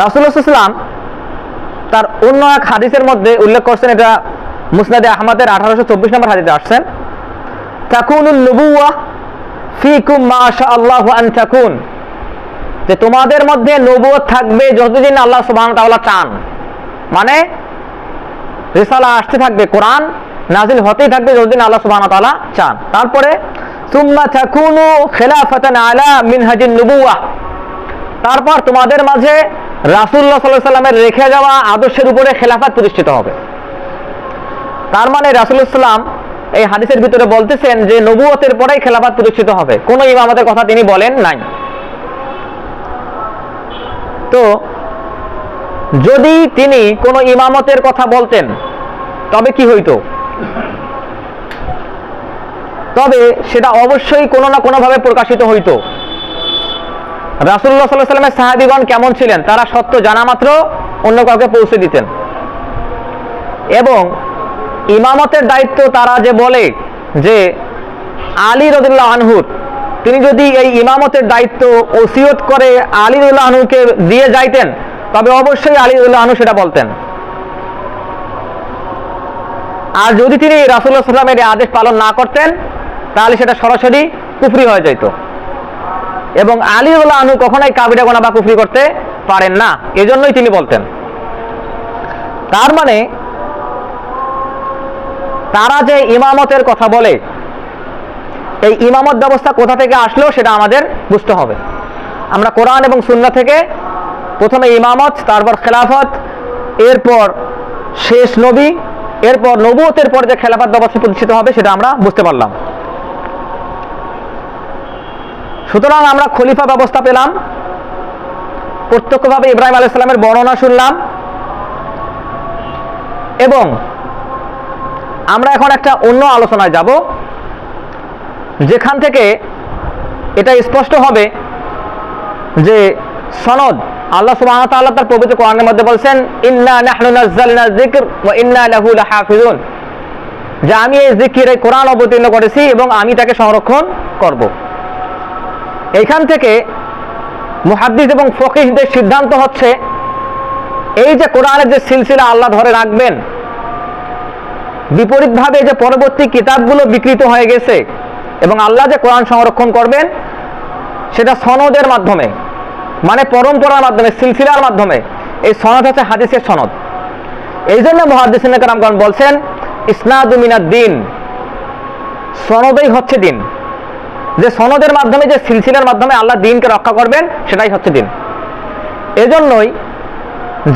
রাসুলাম তার অন্য এক হাদিসের মধ্যে উল্লেখ করছেন, এটা মুসনাদে আহমদের আঠারোশো চব্বিশ নম্বর হাদিসে আসছেন তাকুনুল নবুয়া ফিকুম মাশা আল্লাহ আন তাকুন যে তোমাদের মধ্যে নবুয়ত থাকবে যতদিন আল্লাহ সুবহানাহু ওয়া চান। মানে রিসালা আসতে থাকবে, কোরআন নাজিল হতেই থাকবে যতদিন আল্লাহ ওয়া তাআলা চান। তারপরে, সুম্মা তাকুনু খিলাফাতান আলা মিনহাজিন নবুওয়াহ তারপর তোমাদের মাঝে রাসূলুল্লাহ সাল্লাল্লাহু আলাইহি সাল্লামের রেখে যাওয়া আদর্শের উপরে খেলাফাত প্রতিষ্ঠিত হবে। তার মানে রাসূলুল্লাহ এই হাদিসের ভিতরে বলতেছেন যে নবুয়তের পরেই খেলাফাত প্রতিষ্ঠিত হবে। কোনো ইমামতের কথা তিনি বলেন নাই। তো যদি তিনি কোনো ইমামতের কথা বলতেন, তবে কি হইতো? তবে সেটা অবশ্যই কোনো না কোনোভাবে প্রকাশিত হইতো। রাসুল্লাহ সাল্লাহ সাল্লামের সাহাবিগণ কেমন ছিলেন? তারা সত্য জানা মাত্র অন্য কাউকে পৌঁছে দিতেন। এবং ইমামতের দায়িত্ব তারা যে বলে যে আলী রদুল্লাহ আনহুর তিনি যদি এই ইমামতের দায়িত্ব ওসিয়ত করে আলী রদুল্লাহ আনহুকে দিয়ে যাইতেন, তবে অবশ্যই আলী রদুল্লাহ আনহু সেটা বলতেন। আর যদি তিনি রাসুল্লাহ সাল্লামের আদেশ পালন না করতেন, তাহলে সেটা সরাসরি কুফরি হয়ে যেত এবং আলী উল্লাহ আনু কখনোই কাবিরা গোনা বা কুফরি করতে পারেন না। এজন্যই তিনি বলতেন। তার মানে তারা যে ইমামতের কথা বলে, এই ইমামত ব্যবস্থা কোথা থেকে আসলো সেটা আমাদের বুঝতে হবে। আমরা কোরআন এবং সুন্না থেকে প্রথমে ইমামত, তারপর খেলাফত, এরপর শেষ নবী, এরপর নবুয়তের পর যে খেলাফত ব্যবস্থা প্রতিষ্ঠিত হবে সেটা আমরা বুঝতে পারলাম। সুতরাং আমরা খলিফা ব্যবস্থা পেলাম। প্রত্যক্ষভাবে ইব্রাহিম আলাইসাল্লামের বর্ণনা শুনলাম। এবং আমরা এখন একটা অন্য আলোচনায় যাব, যেখান থেকে এটা স্পষ্ট হবে যে সনদ আল্লাহ ওয়া তার পবিত্র কোরআনের মধ্যে বলছেন, ইন্না নাহনু নাযালনা যিকর ওয়া ইন্না লাহু লাহাফিজুন। যে আমি এই জিকির এই কোরআন অবতীর্ণ করেছি এবং আমি তাকে সংরক্ষণ করব। এইখান থেকে মুহাদ্দিস এবং ফকিহদের সিদ্ধান্ত হচ্ছে, এই যে কোরআনের যে সিলসিলা আল্লাহ ধরে রাখবেন, বিপরীতভাবে যে পরবর্তী কিতাবগুলো বিকৃত হয়ে গেছে এবং আল্লাহ যে কোরআন সংরক্ষণ করবেন, সেটা সনদের মাধ্যমে মানে পরম্পরার মাধ্যমে, সিলসিলার মাধ্যমে, এই সনদ হচ্ছে হাদিসের সনদ। এই জন্য মহাদিসিন বলছেন ইসনাদুমিনাদ দিন, সনদই হচ্ছে দিন। যে সনদের মাধ্যমে, যে সিলসিলার মাধ্যমে আল্লাহ দিনকে রক্ষা করবেন, সেটাই হচ্ছে দিন। এজন্যই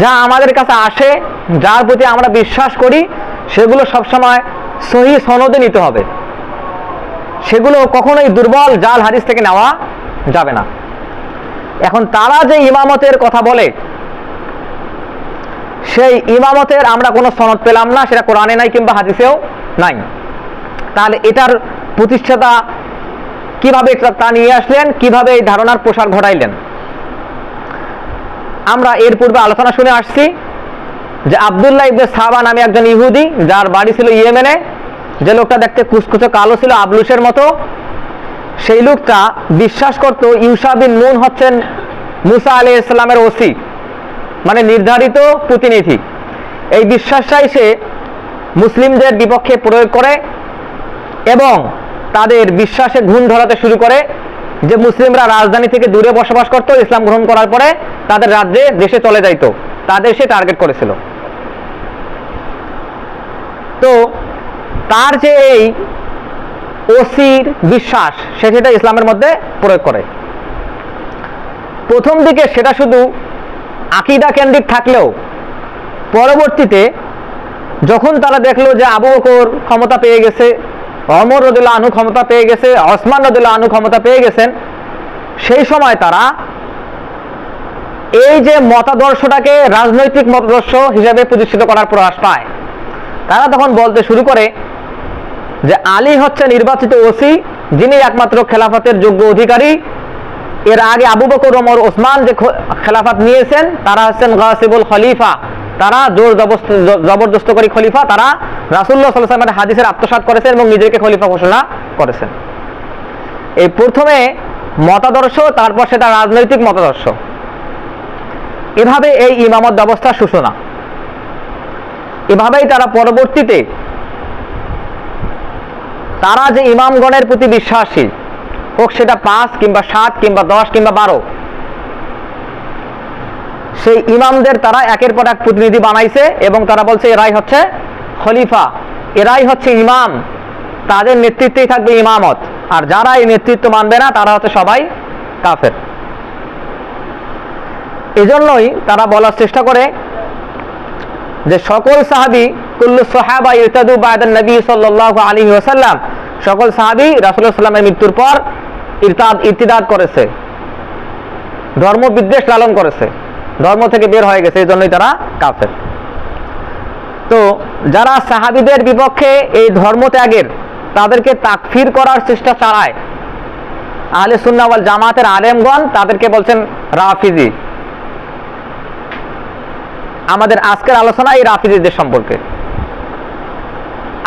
যা আমাদের কাছে আসে, যার প্রতি আমরা বিশ্বাস করি, সেগুলো সবসময় সহি সনদে নিতে হবে। সেগুলো কখনোই দুর্বল জাল হাদিস থেকে নেওয়া যাবে না। এখন তারা যে ইমামতের কথা বলে, সেই ইমামতের আমরা কোনো সনদ পেলাম না, সেটা কোরআনে নাই কিংবা হাদিসেও নাই। তাহলে এটার প্রতিষ্ঠাতা কীভাবে তা নিয়ে আসলেন? কীভাবে এই ধারণার প্রসার ঘটাইলেন? আমরা এর পূর্বে আলোচনা শুনে আসছি যে আবদুল্লাহ ইবনে সাহাবা নামে একজন ইহুদি, যার বাড়ি ছিল ইয়েমেনে, যে লোকটা দেখতে কুচকুচো কালো ছিল আবলুসের মতো, সেই লোকটা বিশ্বাস করত ইউসা বিন নুন হচ্ছেন মুসা আলি ইসলামের ওসি মানে নির্ধারিত প্রতিনিধি। এই বিশ্বাসটাই সে মুসলিমদের বিপক্ষে প্রয়োগ করে এবং তাদের বিশ্বাসে ঘুণ ধরাতে শুরু করে যে মুসলিমরা রাজধানী থেকে দূরে বসবাস করত, ইসলাম গ্রহণ করার পরে তাদের রাজ্যে, দেশে চলে যাইত। তাদের সে টার্গেট করেছিল। তো তার যে এই ওসির বিশ্বাস, সে সেটা ইসলামের মধ্যে প্রয়োগ করে। প্রথম দিকে সেটা শুধু আকিদা কেন্দ্রিক থাকলেও পরবর্তীতে যখন তারা দেখল যে আবু বকর ক্ষমতা পেয়ে গেছে অমর রদুল্লাহ আনু ক্ষমতা পেয়ে গেছে, ওসমান রদুল্লাহ আনু ক্ষমতা পেয়ে গেছেন। সেই সময় তারা এই যে মতাদর্শটাকে রাজনৈতিক মতাদর্শ হিসেবে প্রতিষ্ঠিত করার প্রয়াস পায়, তারা তখন বলতে শুরু করে যে আলী হচ্ছে নির্বাচিত ওসি, যিনি একমাত্র খেলাফতের যোগ্য অধিকারী। এর আগে আবু বকর, ওমর, ওসমান যে খেলাফত নিয়েছেন, তারা হচ্ছেন গাসিবুল খলিফা। তারা জোর জবরদস্ত করি খলিফা, তারা রাসুল্লাহ সাল্লামের হাদিসের আত্মসাৎ করেছেন এবং নিজেকে খলিফা ঘোষণা করেছেন। এই প্রথমে মতাদর্শ, তারপর সেটা রাজনৈতিক মতাদর্শ। এভাবে এই ইমামত ব্যবস্থার সূচনা। এভাবেই তারা পরবর্তীতে তারা যে ইমামগণের প্রতি বিশ্বাসী হোক সেটা পাঁচ কিংবা সাত কিংবা দশ কিংবা বারো সেই ইমামদের তারা একের পর এক প্রতিনিধি বানাইছে এবং তারা বলছে, এরাই হচ্ছে খলিফা, এরাই হচ্ছে ইমাম। তাদের নেতৃত্বেই থাকবে ইমামত। আর যারা এই নেতৃত্ব মানবে না, তারা হচ্ছে সবাই কাফের। এজন্যই তারা বলার চেষ্টা করে যে সকল সাহাবি, কুল্লু সাহাবা ইরতাদু বায়দান নবী সাল্লাল্লাহু আলাইহি ওয়াসাল্লাম, সকল সাহাবি রাসূলুল্লাহ সাল্লামের মৃত্যুর পর ইরতাদ ইরতিদাদ করেছে। ধর্ম বিদ্বেষ লালন করেছে। ধর্ম থেকে বের হয়ে গেছে এই জন্যই তারা কাফের। তো যারা সাহাবিদের বিপক্ষে এই ধর্ম ত্যাগের, তাদেরকে তাকফির করার চেষ্টা চালায়, আহলে সুন্নাহ ওয়াল জামাতের আলেমগণ, তাদেরকে বলছেন রাফিজি। আমাদের আজকের আলোচনা এই রাফিজিদের সম্পর্কে।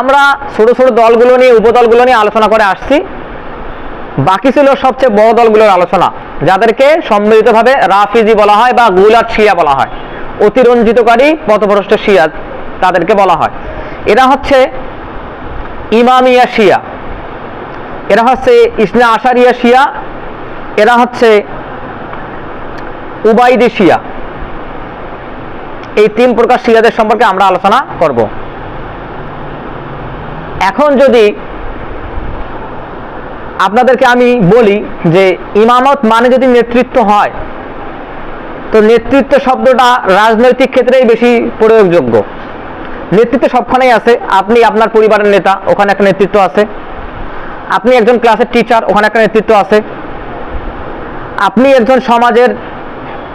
আমরা ছোট ছোট দলগুলো নিয়ে, উপদলগুলো নিয়ে আলোচনা করে আসছি। বাকি ছিল সবচেয়ে বড় দলগুলোর আলোচনা। যাদেরকে সম্মিলিতভাবে রাফিজি বলা হয় বা গুলাত শিয়া বলা হয়, অতিরঞ্জিতকারী, পথভ্রষ্ট শিয়া তাদেরকে বলা হয়। এরা হচ্ছে ইমামিয়া শিয়া, এরা হচ্ছে ইসনা আশারিয়া শিয়া, এরা হচ্ছে উবাইদি শিয়া। এই তিন প্রকার শিয়াদের সম্পর্কে আমরা আলোচনা করব। এখন যদি আপনাদেরকে আমি বলি যে ইমামত মানে যদি নেতৃত্ব হয়, তো নেতৃত্ব শব্দটা রাজনৈতিক ক্ষেত্রেই বেশি প্রয়োগযোগ্য। নেতৃত্ব সবখানেই আছে। আপনি আপনার পরিবারের নেতা, ওখানে একটা নেতৃত্ব আছে। আপনি একজন ক্লাসের টিচার ওখানে একটা নেতৃত্ব আছে। আপনি একজন সমাজের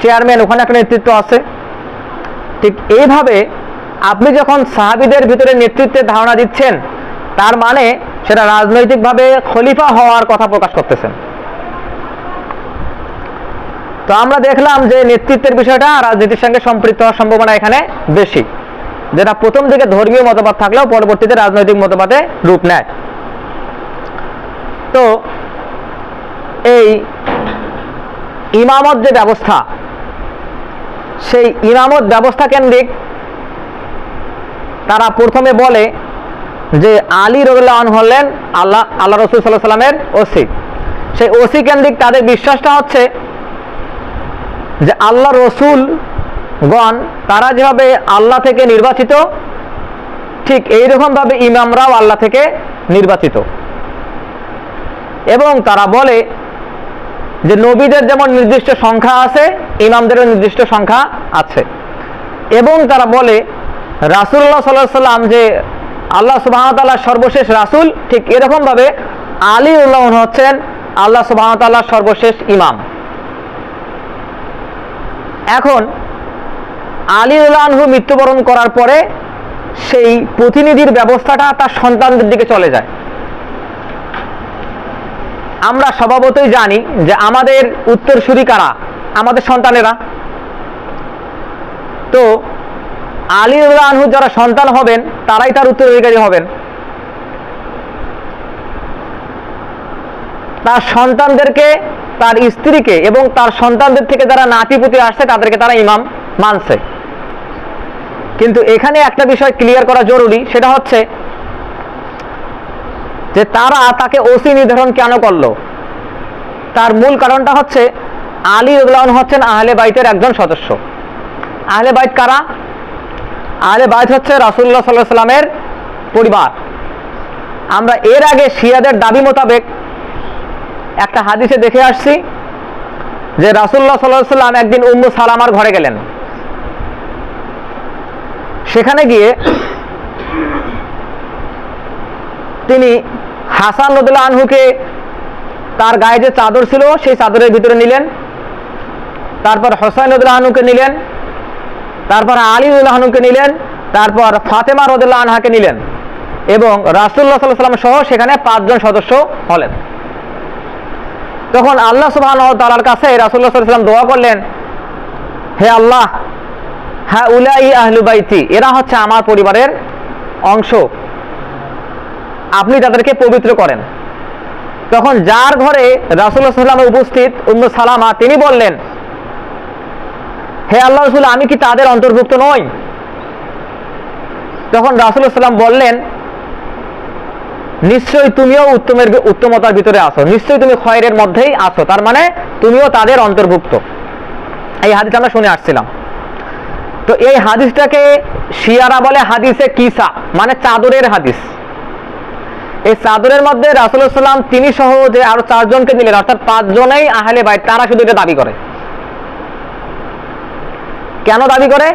চেয়ারম্যান ওখানে একটা নেতৃত্ব আছে। ঠিক এইভাবে আপনি যখন সাহাবিদের ভিতরে নেতৃত্বের ধারণা দিচ্ছেন, তার মানে সেটা রাজনৈতিকভাবে খলিফা হওয়ার কথা প্রকাশ করতেছেন। তো আমরা দেখলাম যে নেতৃত্বের বিষয়টা রাজনীতির সঙ্গে সম্পৃক্ত হওয়ার সম্ভাবনা এখানে বেশি। যেটা প্রথম দিকে ধর্মীয় মতবাদ থাকলেও পরবর্তীতে রাজনৈতিক মতবাদে রূপ নেয়। তো এই ইমামত যে ব্যবস্থা, সেই ইমামত ব্যবস্থা কেন্দ্রিক তারা প্রথমে বলে যে আলী রবুল্লাহ হলেন আল্লাহ আল্লাহ রসুল সাল্লাহ সাল্লামের ওসি। সেই ওসি কেন্দ্রিক তাদের বিশ্বাসটা হচ্ছে যে আল্লাহ রসুল গণ, তারা যেভাবে আল্লাহ থেকে নির্বাচিত, ঠিক এইরকমভাবে ইমামরাও আল্লাহ থেকে নির্বাচিত। এবং তারা বলে যে নবীদের যেমন নির্দিষ্ট সংখ্যা আছে, ইমামদেরও নির্দিষ্ট সংখ্যা আছে। এবং তারা বলে রাসুল্লাহ সাল্লাহ সাল্লাম যে আল্লাহ সুবাহতাল্লাহ সর্বশেষ রাসুল, ঠিক এরকমভাবে আলী উল্লাহ হচ্ছেন আল্লাহ সুবাহতাল্লাহ সর্বশেষ ইমাম। এখন আলী উল্লাহু মৃত্যুবরণ করার পরে সেই প্রতিনিধির ব্যবস্থাটা তার সন্তানদের দিকে চলে যায়। আমরা স্বভাবতই জানি যে আমাদের উত্তরসূরি কারা? আমাদের সন্তানেরা। তো আলী আনহু যারা সন্তান হবেন, তারাই তার উত্তরাধিকারী হবেন। তার সন্তানদেরকে, তার স্ত্রীকে এবং তার সন্তানদের থেকে যারা নাতিপুতি আসছে, তাদেরকে তারা ইমাম মানছে। কিন্তু এখানে একটা বিষয় ক্লিয়ার করা জরুরি, সেটা হচ্ছে যে তারা তাকে ওসি নির্ধারণ কেন করল? তার মূল কারণটা হচ্ছে আলী উদ্লাহন হচ্ছেন আহলে বাইতের একজন সদস্য। আহলে বাইত কারা? আহলে বাইত হচ্ছে রাসুল্লাহ সাল্লাহ সাল্লামের পরিবার। আমরা এর আগে শিয়াদের দাবি মোতাবেক একটা হাদিসে দেখে আসছি যে রাসুল্লাহ সাল্লাহ সাল্লাম একদিন উম্মু সালামার ঘরে গেলেন। সেখানে গিয়ে তিনি হাসান রদুল্লাহ আনহুকে তার গায়ে যে চাদর ছিল, সেই চাদরের ভিতরে নিলেন। তারপর হোসাইন রদুল্লাহ আনহুকে নিলেন। তারপর আলী আনহুকে নিলেন, তারপর ফাতেমা রদুল্লাহ আনহাকে নিলেন এবং রাসুল্লাহ সাল্লাহ সাল্লাম সহ সেখানে পাঁচজন সদস্য হলেন। তখন আল্লাহ সুবাহ তালার কাছে রাসুল্লাহ সাল্লাম দোয়া করলেন, হে আল্লাহ হ্যাঁ উলাই আহলুবাইতি এরা হচ্ছে আমার পরিবারের অংশ। আপনি তাদেরকে পবিত্র করেন। তখন যার ঘরে রাসুল্লাহ সাল্লাম উপস্থিত উম্মু সালামা, তিনি বললেন হে আল্লাহ রসুল, আমি কি তাদের অন্তর্ভুক্ত নই? তখন রাসুল সাল্লাম বললেন, নিশ্চয়ই তুমিও উত্তমের উত্তমতার ভিতরে আসো নিশ্চয়ই তুমি খয়ের মধ্যেই আসো তার মানে তুমিও তাদের অন্তর্ভুক্ত। এই হাদিস আমরা শুনে আসছিলাম। তো এই হাদিসটাকে শিয়ারা বলে হাদিসে কিসা মানে চাদরের হাদিস। এই চাদরের মধ্যে রাসুল সাল্লাম তিনি সহ যে আরও চারজনকে দিলেন, অর্থাৎ পাঁচজনেই আহলে বাইত, তারা শুধু এটা দাবি করে। কেন দাবি করে?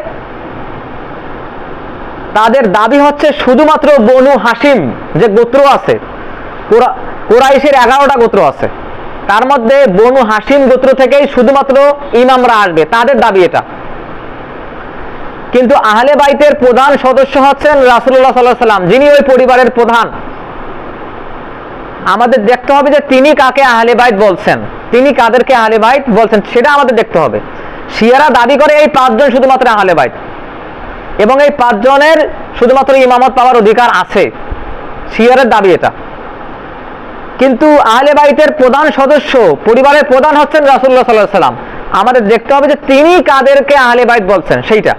তাদের দাবি হচ্ছে শুধুমাত্র বনু হাসিম যে গোত্র আছে কোরাইশের এগারোটা গোত্র আছে, তার মধ্যে বনু হাসিম গোত্র থেকেই শুধুমাত্র ইমামরা আসবে, তাদের দাবি এটা। কিন্তু আহলে বাইতের প্রধান সদস্য হচ্ছেন রাসুল্লাহ সাল্লাহ সাল্লাম যিনি ওই পরিবারের প্রধান। আমাদের দেখতে হবে যে তিনি কাকে আহলে বাইত বলছেন, তিনি কাদেরকে আহলে বাইত বলছেন, সেটা আমাদের দেখতে হবে। শিয়ারা দাবি করে এই পাঁচজন শুধুমাত্র আহলে বাইত। এবং এই পাঁচজনের শুধুমাত্র ইমামত পাওয়ার অধিকার আছে। শিয়ারের দাবি এটা। কিন্তু আহলে বাইতের প্রধান সদস্য, পরিবারের প্রধান হচ্ছেন রাসুল্লাহ সাল্লাহ সাল্লাম আমাদের দেখতে হবে যে তিনি কাদেরকে আহলে বাইত বলছেন, সেইটা।